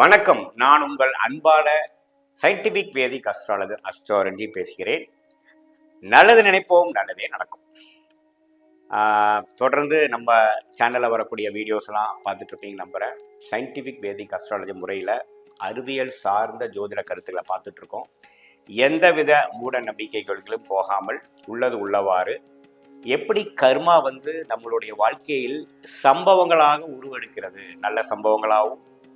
வணக்கம். நான் உங்கள் அன்பான சயின்டிபிக் வேதிக் அஸ்ட்ராலஜர் அஸ்ட்ராலஜி பேசுகிறேன். நல்லது நினைப்போம் நல்லதே நடக்கும். தொடர்ந்து நம்ம சேனலில் வரக்கூடிய வீடியோஸ்லாம் பார்த்துட்ருப்பீங்க நம்புகிறேன் சயின்டிஃபிக் வேதிக் அஸ்ட்ராலஜி முறையில் அறிவியல் சார்ந்த ஜோதிட கருத்துக்களை பார்த்துட்ருக்கோம் எந்தவித மூட நம்பிக்கைகளுக்கும் போகாமல் உள்ளது உள்ளவாறு எப்படி கர்மா வந்து நம்மளுடைய வாழ்க்கையில் சம்பவங்களாக உருவெடுக்கிறது? நல்ல சம்பவங்களாகவும்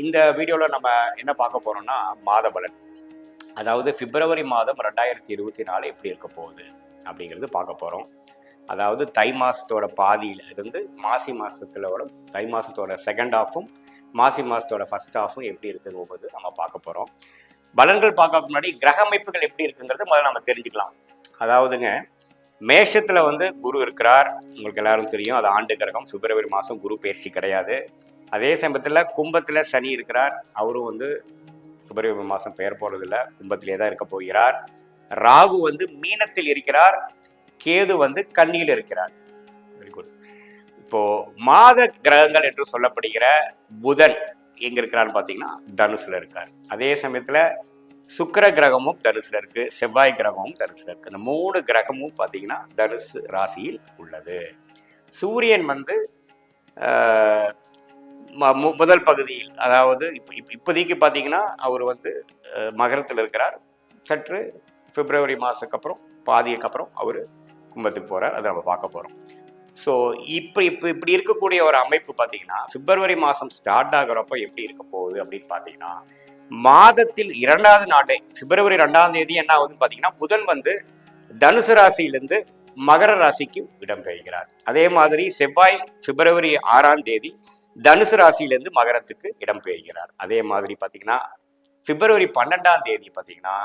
இந்த வீடியோவில் நம்ம என்ன பார்க்க போகிறோம்னா மாத பலன் அதாவது பிப்ரவரி மாதம் ரெண்டாயிரத்தி இருபத்தி நாலு எப்படி இருக்க போகுது அப்படிங்கிறது பார்க்க போகிறோம் அதாவது தை மாதத்தோட பாதியில் இருந்து மாசி மாதத்துல தை மாதத்தோட செகண்ட் ஹாஃபும் மாசி மாதத்தோட ஃபர்ஸ்ட் ஹாஃபும் எப்படி இருக்குங்கும்போது நம்ம பார்க்க போகிறோம் பலன்கள் பார்க்க முன்னாடி கிரக அமைப்புகள் எப்படி இருக்குங்கிறது முதல்ல நம்ம தெரிஞ்சுக்கலாம். அதாவதுங்க மேஷத்தில் வந்து குரு இருக்கிறார். உங்களுக்கு எல்லாரும் தெரியும் அது ஆண்டு கிரகம். பிப்ரவரி மாதம் குரு பயிற்சி கிடையாது. அதே சமயத்தில் கும்பத்தில் சனி இருக்கிறார். அவரும் வந்து பிப்ரவரி மாதம் பெயர் போகிறதில்ல கும்பத்திலே தான் இருக்க போகிறார். ராகு வந்து மீனத்தில் இருக்கிறார். கேது வந்து கண்ணியில் இருக்கிறார். வெரி குட் இப்போ மாத கிரகங்கள் என்று சொல்லப்படுகிற புதன் எங்க இருக்கிறான்னு பார்த்தீங்கன்னா தனுசுல இருக்கார். அதே சமயத்துல சுக்கிர கிரகமும் தனுசுல இருக்கு. செவ்வாய் கிரகமும் தனுசுல இருக்கு. இந்த மூணு கிரகமும் பார்த்தீங்கன்னா தனுசு ராசியில் உள்ளது. சூரியன் வந்து முதல் பகுதியில் அதாவது இப்போ இப்போ இப்போதைக்கு பார்த்தீங்கன்னா அவர் வந்து மகரத்தில் இருக்கிறார். சற்று பிப்ரவரி மாதத்துக்கு அப்புறம் பாதிக்கு அப்புறம் அவர் கும்பத்துக்கு போகிறார் அதை நம்ம பார்க்க போகிறோம் ஸோ இப்போ இப்போ இப்படி இருக்கக்கூடிய ஒரு அமைப்பு பார்த்தீங்கன்னா பிப்ரவரி மாதம் ஸ்டார்ட் ஆகிறப்ப எப்படி இருக்க போகுது அப்படின்னு பார்த்தீங்கன்னா மாதத்தில் இரண்டாவது நாளே பிப்ரவரி ரெண்டாம் தேதி என்ன ஆகுதுன்னு பார்த்தீங்கன்னா புதன் வந்து தனுசு ராசியிலிருந்து மகர ராசிக்கு இடம்பெறுகிறார் அதே மாதிரி செவ்வாய் பிப்ரவரி ஆறாம் தேதி தனுசு ராசியிலேருந்து மகரத்துக்கு இடம்பெறுகிறார் அதே மாதிரி பார்த்தீங்கன்னா பிப்ரவரி பன்னெண்டாம் தேதி பார்த்தீங்கன்னா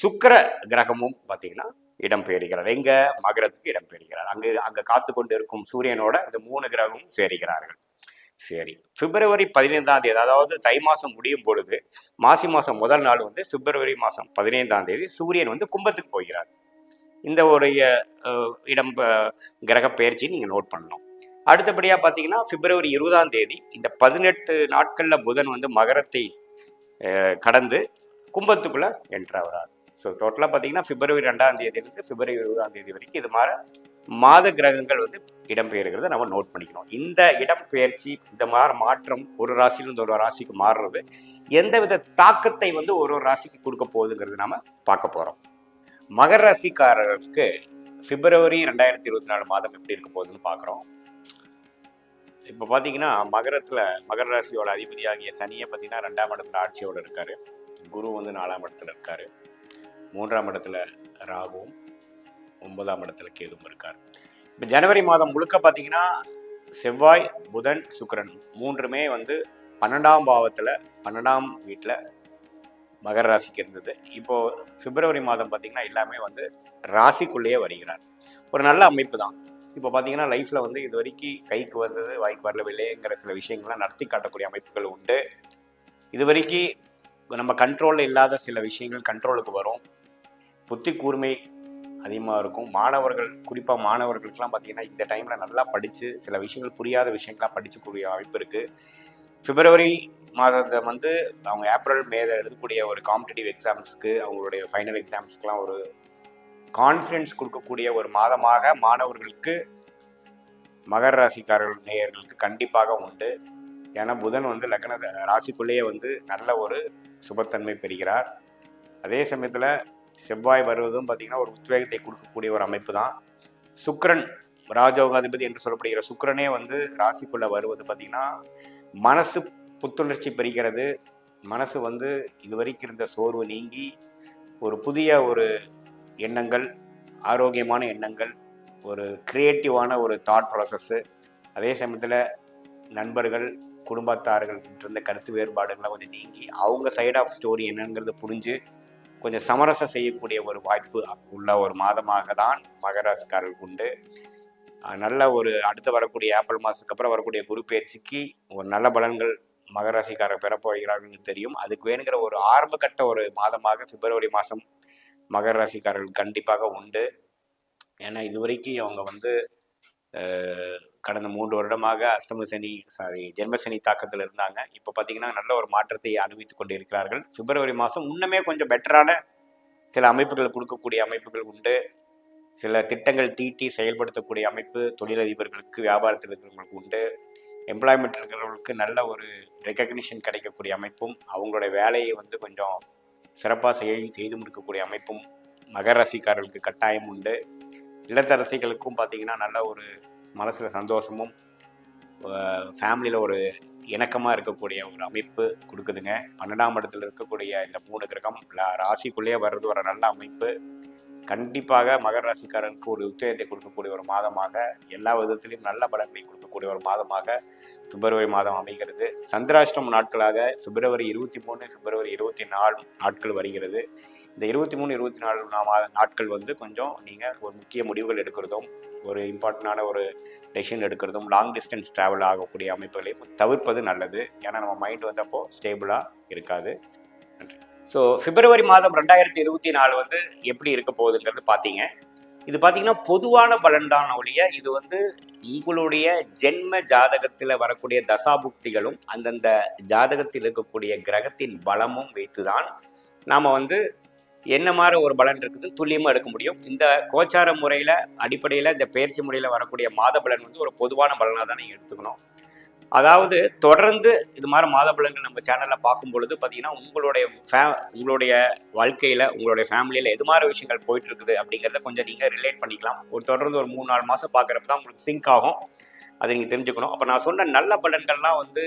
சுக்கர கிரகமும் பார்த்தீங்கன்னா இடம்பெறுகிறார் எங்க? மகரத்துக்கு இடம்பெறுகிறார் அங்கு அங்கே காத்து கொண்டு இருக்கும் சூரியனோட அந்த மூணு கிரகமும் சேருகிறார்கள். சரி. பிப்ரவரி பதினைந்தாம் தேதி அதாவது தை மாதம் முடியும் பொழுது மாசி மாதம் முதல் நாள் வந்து பிப்ரவரி மாதம் பதினைந்தாம் தேதி சூரியன் வந்து கும்பத்துக்கு போகிறார். இந்த ஒரு இடம் கிரக பயிற்சி நீங்கள் நோட் பண்ணணும். அடுத்தபடியாக பார்த்தீங்கன்னா பிப்ரவரி இருபதாம் தேதி இந்த பதினெட்டு நாட்களில் புதன் வந்து மகரத்தை கடந்து கடந்து கும்பத்துக்குள்ள என்ட்ராகிறார் ஸோ டோட்டலாக பார்த்தீங்கன்னா பிப்ரவரி ரெண்டாம் தேதியிலிருந்து பிப்ரவரி இருபதாம் தேதி வரைக்கும் இது மாதிரி மாத கிரகங்கள் வந்து இடம்பெயர்கிறத நம்ம நோட் பண்ணிக்கணும். இந்த இடம்பெயர்ச்சி இந்த மாதிரி மாற்றம் ஒரு ராசியிலிருந்து ஒரு ராசிக்கு மாறுறது எந்தவித தாக்கத்தை வந்து ஒரு ஒரு ராசிக்கு கொடுக்க போகுதுங்கிறது நம்ம பார்க்க போகிறோம் மகர ராசிக்காரருக்கு பிப்ரவரி ரெண்டாயிரத்தி இருபத்தி நாலு மாதம் எப்படி இருக்க போகுதுன்னு பார்க்குறோம். இப்போ பார்த்தீங்கன்னா மகரத்தில் மகர ராசியோட அதிபதியாகிய சனியை பார்த்தீங்கன்னா ரெண்டாம் இடத்துல ஆட்சியோடு இருக்கார். குரு வந்து நாலாம் இடத்துல இருக்கார். மூன்றாம் இடத்துல ராகுவும் ஒன்பதாம் இடத்துல கேதுவும் இருக்கார். இப்போ ஜனவரி மாதம் முழுக்க பார்த்தீங்கன்னா செவ்வாய் புதன் சுக்கரன் மூன்றுமே வந்து பன்னெண்டாம் பாவத்தில் பன்னெண்டாம் வீட்டில் மகர ராசிக்கு இருந்தது. இப்போது பிப்ரவரி மாதம் பார்த்தீங்கன்னா எல்லாமே வந்து ராசிக்குள்ளேயே வருகிறார். ஒரு நல்ல அமைப்பு தான். இப்போ பார்த்தீங்கன்னா லைஃப்பில் வந்து இது வரைக்கும் கைக்கு வந்தது வாய்க்கு வரவில்லைங்கிற சில விஷயங்கள்லாம் நடத்தி காட்டக்கூடிய அமைப்புகள் உண்டு. இது வரைக்கும் நம்ம கண்ட்ரோலில் இல்லாத சில விஷயங்கள் கண்ட்ரோலுக்கு வரும். புத்தி கூர்மை அதிகமாக இருக்கும். மாணவர்கள் குறிப்பாக மாணவர்களுக்கெல்லாம் பார்த்தீங்கன்னா இந்த டைமில் நல்லா படித்து சில விஷயங்கள் புரியாத விஷயங்கள்லாம் படிச்சுக்கூடிய அமைப்பு இருக்குது பிப்ரவரி மாதத்தை வந்து அவங்க ஏப்ரல் மே எழுதக்கூடிய ஒரு காம்படிட்டிவ் எக்ஸாம்ஸ்க்கு அவங்களுடைய ஃபைனல் எக்ஸாம்ஸ்க்குலாம் ஒரு கான்ஃபிடென்ஸ் கொடுக்கக்கூடிய ஒரு மாதமாக மாணவர்களுக்கு மகர ராசிக்காரர்கள் நேயர்களுக்கு கண்டிப்பாக உண்டு. ஏன்னா புதன் வந்து லக்ன ராசிக்குள்ளேயே வந்து நல்ல ஒரு சுபத்தன்மை பெறுகிறார். அதே சமயத்தில் செவ்வாய் வருவதும் பார்த்தீங்கன்னா ஒரு உத்வேகத்தை கொடுக்கக்கூடிய ஒரு அமைப்பு தான். சுக்கிரன் ராஜோகாதிபதி என்று சொல்லப்படுகிற சுக்கரனே வந்து ராசிக்குள்ளே வருவது பார்த்திங்கன்னா மனசு புத்துணர்ச்சி பெறுகிறது. மனசு வந்து இதுவரைக்கும் இருந்த சோர்வு நீங்கி ஒரு புதிய ஒரு எண்ணங்கள் ஆரோக்கியமான எண்ணங்கள் ஒரு க்ரியேட்டிவான ஒரு தாட் ப்ராசஸ்ஸு அதே சமயத்தில் நண்பர்கள் குடும்பத்தார்கள் இருந்த கருத்து வேறுபாடுகள்லாம் கொஞ்சம் நீங்கி அவங்க சைட் ஆஃப் ஸ்டோரி என்னங்கிறத புரிஞ்சு கொஞ்சம் சமரசம் செய்யக்கூடிய ஒரு வாய்ப்பு உள்ள ஒரு மாதமாக தான் மகராசிக்காரர்களுக்கு உண்டு. நல்ல ஒரு அடுத்து வரக்கூடிய ஏப்ரல் மாதத்துக்கு அப்புறம் வரக்கூடிய குரு பயிற்சிக்கு ஒரு நல்ல பலன்கள் மகராசிக்காரர் பெறப்போகிறார்கள் தெரியும். அதுக்கு வேணுங்கிற ஒரு ஆரம்ப கட்ட ஒரு மாதமாக பிப்ரவரி மாதம் மகர ராசிக்காரர்கள் கண்டிப்பாக உண்டு. ஏன்னா இதுவரைக்கும் அவங்க வந்து கடந்த மூன்று வருடமாக அஸ்தம சனி சாரி ஜென்ம சனி தாக்கத்தில் இருந்தாங்க. இப்போ பார்த்தீங்கன்னா நல்ல ஒரு மாற்றத்தை அனுபவித்துக் கொண்டிருக்கிறார்கள். பிப்ரவரி மாதம் இன்னுமே கொஞ்சம் பெட்டரான சில அமைப்புகள் கொடுக்கக்கூடிய அமைப்புகள் உண்டு. சில திட்டங்கள் தீட்டி செயல்படுத்தக்கூடிய அமைப்பு தொழிலதிபர்களுக்கு வியாபாரத்தில் இருக்கிறவங்களுக்கு உண்டு. எம்ப்ளாய்மெண்ட் இருக்கிறவங்களுக்கு நல்ல ஒரு ரெக்கக்னிஷன் கிடைக்கக்கூடிய அமைப்பும் அவங்களுடைய வேலையை வந்து கொஞ்சம் சிறப்பாக செய்ய செய்து முடிக்கக்கூடிய அமைப்பும் மகர ராசிக்காரர்களுக்கு கட்டாயம் உண்டு. இல்லத்தரசிகளுக்கும் பார்த்திங்கன்னா நல்ல ஒரு மனசில் சந்தோஷமும் ஃபேமிலியில் ஒரு இணக்கமாக இருக்கக்கூடிய ஒரு அமைப்பு கொடுக்குதுங்க. பன்னெண்டாம் இடத்துல இருக்கக்கூடிய இந்த மூணு கிரகம் ராசிக்குள்ளேயே வர்றது ஒரு நல்ல அமைப்பு. கண்டிப்பாக மகர ராசிக்காரருக்கு ஒரு உத்தேஜத்தை கொடுக்கக்கூடிய ஒரு மாதமாக எல்லா விதத்திலையும் நல்ல பலன்களை இருக்கக்கூடிய ஒரு மாதமாக பிப்ரவரி மாதம் அமைகிறது. சந்திராஷ்டம நாட்களாக பிப்ரவரி இருபத்தி மூணு பிப்ரவரி இருபத்தி நாலு நாட்கள் வருகிறது. இந்த இருபத்தி மூணு இருபத்தி நாலு நாட்கள் வந்து கொஞ்சம் நீங்கள் ஒரு முக்கிய முடிவுகள் எடுக்கிறதும் ஒரு இம்பார்ட்டண்டான ஒரு டெசிஷன் எடுக்கிறதும் லாங் டிஸ்டன்ஸ் ட்ராவல் ஆகக்கூடிய அமைப்புகளையும் தவிர்ப்பது நல்லது. ஏன்னா நம்ம மைண்ட் வந்தப்போ ஸ்டேபிளாக இருக்காது. நன்றி. ஸோ பிப்ரவரி மாதம் ரெண்டாயிரத்தி இருபத்தி நாலு வந்து எப்படி இருக்க போகுதுங்கிறது பார்த்தீங்க. இது பார்த்தீங்கன்னா பொதுவான பலன் தான் ஒழிய இது வந்து உங்களுடைய ஜென்ம ஜாதகத்தில் வரக்கூடிய தசாபுக்திகளும் அந்தந்த ஜாதகத்தில் இருக்கக்கூடிய கிரகத்தின் பலமும் வைத்து தான் நாம் வந்து என்ன மாதிரி ஒரு பலன் இருக்குதுன்னு துல்லியமாக எடுக்க முடியும். இந்த கோச்சார முறையில் அடிப்படையில் இந்த பயிற்சி முறையில் வரக்கூடிய மாத பலன் வந்து ஒரு பொதுவான பலனாக தான் நீங்கள் எடுத்துக்கணும். அதாவது தொடர்ந்து இது மாதிரி மாத பலன்கள் நம்ம சேனலில் பார்க்கும் பொழுது பார்த்தீங்கன்னா உங்களுடைய ஃபே உங்களுடைய வாழ்க்கையில் உங்களுடைய ஃபேமிலியில் எது மாதிரி விஷயங்கள் போயிட்டு இருக்குது அப்படிங்கிறத கொஞ்சம் நீங்கள் ரிலேட் பண்ணிக்கலாம். ஒரு தொடர்ந்து ஒரு மூணு நாலு மாதம் பார்க்குறப்ப தான் உங்களுக்கு சிங்க் ஆகும். அதை நீங்கள் தெரிஞ்சுக்கணும். அப்போ நான் சொன்ன நல்ல பலன்கள்லாம் வந்து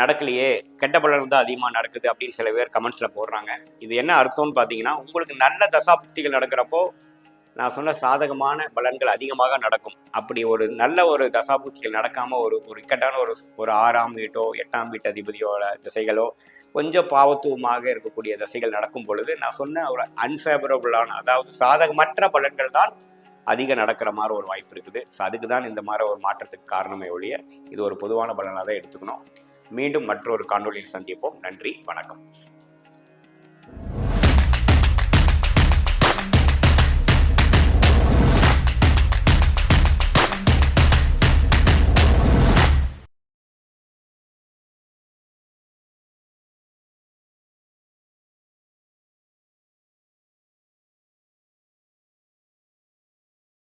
நடக்கலையே கெட்ட பலன் தான் அதிகமாக நடக்குது அப்படின்னு சில பேர் கமெண்ட்ஸில் போடுறாங்க. இது என்ன அர்த்தம்னு பார்த்தீங்கன்னா உங்களுக்கு நல்ல தசாபுக்திகள் நடக்கிறப்போ நான் சொன்ன சாதகமான பலன்கள் அதிகமாக நடக்கும். அப்படி ஒரு நல்ல ஒரு தசாபூத்திகள் நடக்காமல் ஒரு ஒரு இக்கட்டான ஒரு ஒரு ஆறாம் வீட்டோ எட்டாம் வீட்டு அதிபதியோட திசைகளோ கொஞ்சம் பாவத்துவமாக இருக்கக்கூடிய திசைகள் நடக்கும் பொழுது நான் சொன்ன ஒரு அன்ஃபேவரபுளான அதாவது சாதகமற்ற பலன்கள் தான் அதிகம் நடக்கிற மாதிரி ஒரு வாய்ப்பு இருக்குது. ஸோ அதுக்கு தான் இந்த மாதிரி ஒரு மாற்றத்துக்கு காரணமே ஒழிய இது ஒரு பொதுவான பலனாக தான் எடுத்துக்கணும். மீண்டும் மற்றொரு காணொலியில் சந்திப்போம். நன்றி வணக்கம்.